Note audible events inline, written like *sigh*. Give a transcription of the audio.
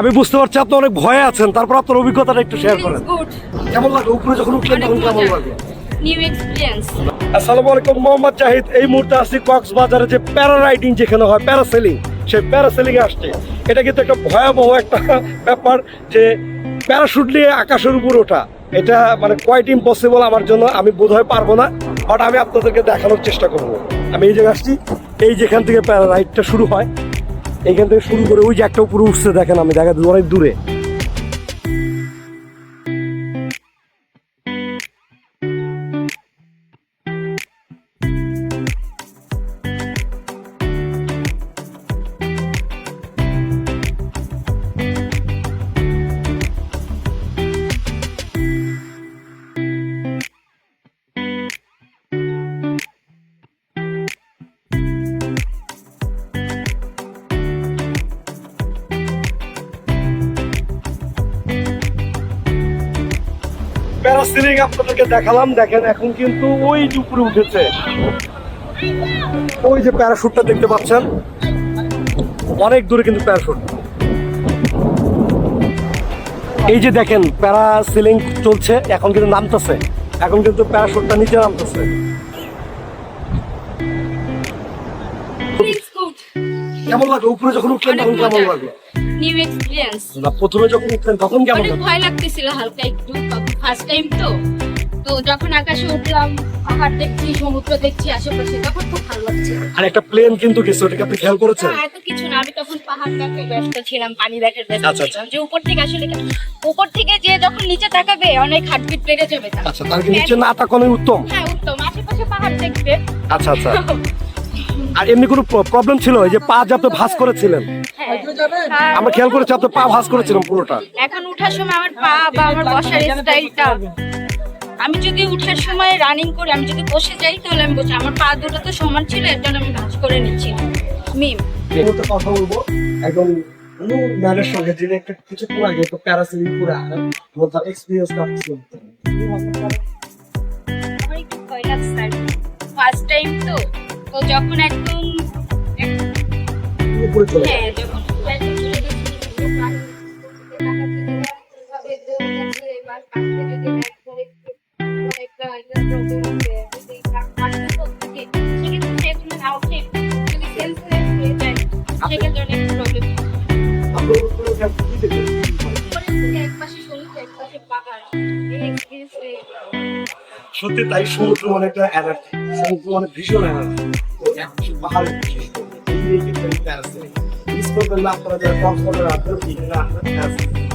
আমি বুঝতে পারছি আপনি অনেক ভয়ে আছেন তারপর আপনার অভিজ্ঞতাটা একটু শেয়ার করেন। কেমন লাগে উপরে যখন উঠলেন তখন কেমন লাগে নিউ এক্সপিরিয়েন্স আসসালামু আলাইকুম মোহাম্মদ জাহিদ। এই মুহূর্তে আসছি কক্সবাজারে যে প্যারা রাইডিং যেখানে হয় প্যারাসেলিং। সেই প্যারাসেলিং আসছে। এটা কিন্তু একটা ভয়াবহ একটা ব্যাপার যে প্যারাশুট নিয়ে আকাশের উপর ওঠা। এটা মানে কোয়াইট ইম্পসিবল আমার জন্য আমি বোধহয় পারব না। বাট আমি আপনাদেরকে দেখানোর চেষ্টা করব। আমি এই জায়গায় আসছি। এই যেখান থেকে প্যারা রাইডটা শুরু হয় এইখান থেকে শুরু করে ওই যে একটা উপরে উঠছে দেখেন আমি দেখা অনেক দূরে। প্যারাসিলিং আপনাদেরকে দেখালাম। দেখেন এখন কিন্তু ওই উপরে উঠেছে। ওই যে প্যারাশুটটা দেখতে পাচ্ছেন। অনেক দূরে কিন্তু প্যারাশুট। এই যে দেখেন প্যারা সিলিং চলছে এখন কিন্তু নামতেছে। এখন কিন্তু প্যারাশুটটা নিচে নামতেছে। কেমন লাগে উপরে যখন উঠলেন তখন কেমন লাগে নিউ এক্সপিরিয়েন্স প্রথমে যখন উঠলেন তখন কেমন ভয় লাগতেছিল হালকা একটু। ফার্স্ট টাইম তো। তো যখন আকাশে উঠলাম পাহাড় দেখছি সমুদ্র দেখছি আশেপাশে তখন খুব ভালো লাগছে। আর একটা প্লেন কিন্তু গেছে ওটাকে আপনি খেয়াল করেছেন? না, এত কিছু না। আমি তখন পাহাড় দেখে ব্যস্ত ছিলাম পানি দেখে ব্যস্ত আচ্ছা, আচ্ছা। ছিলাম। যে উপর থেকে আসলে উপর থেকে যে যখন নিচে তাকাবে অনেক হার্টবিট বেড়ে যাবে। আচ্ছা তার নিচে না তাকানোই উত্তম? হ্যাঁ উত্তম। আশেপাশে পাহাড় দেখবে। আচ্ছা আচ্ছা। *laughs* আর এমনি কোনো প্রবলেম ছিল? এই যে পা যে আপনি ভাঁজ করেছিলেন। হ্যাঁ। আমরা খেয়াল করেছি আপনি পা ভাঁজ করেছিলেন পুরোটা। এখন উঠার সময় আমার পা বা আমার বসার স্টাইলটা আমি যদি উঠার সময় রানিং করি আমি যদি বসে যাই তাহলে আমি বসে আমার পা দুটো তো সমান ছিল এর জন্য আমি ভাঁজ করে নিচ্ছি। মিম। কথা বলব। একদম নু ম্যানের সঙ্গে যিনি একটা কিছুক্ষণ আগে একটা প্যারাসিলিং করে আনেন তার এক্সপিরিয়েন্স কাটছে আমার একটু ভয় লাগছে ফার্স্ট টাইম তো। তো যখন একদম হ্যাঁ যখন। সত্যি তাই সমুদ্র মানে একটা এনার্জি সমুদ্র মানে ভীষণ এনার্জি তো একশো পাহাড়ে আপনারা যারা কক্সবাজার আসবেন এখানে আপনারা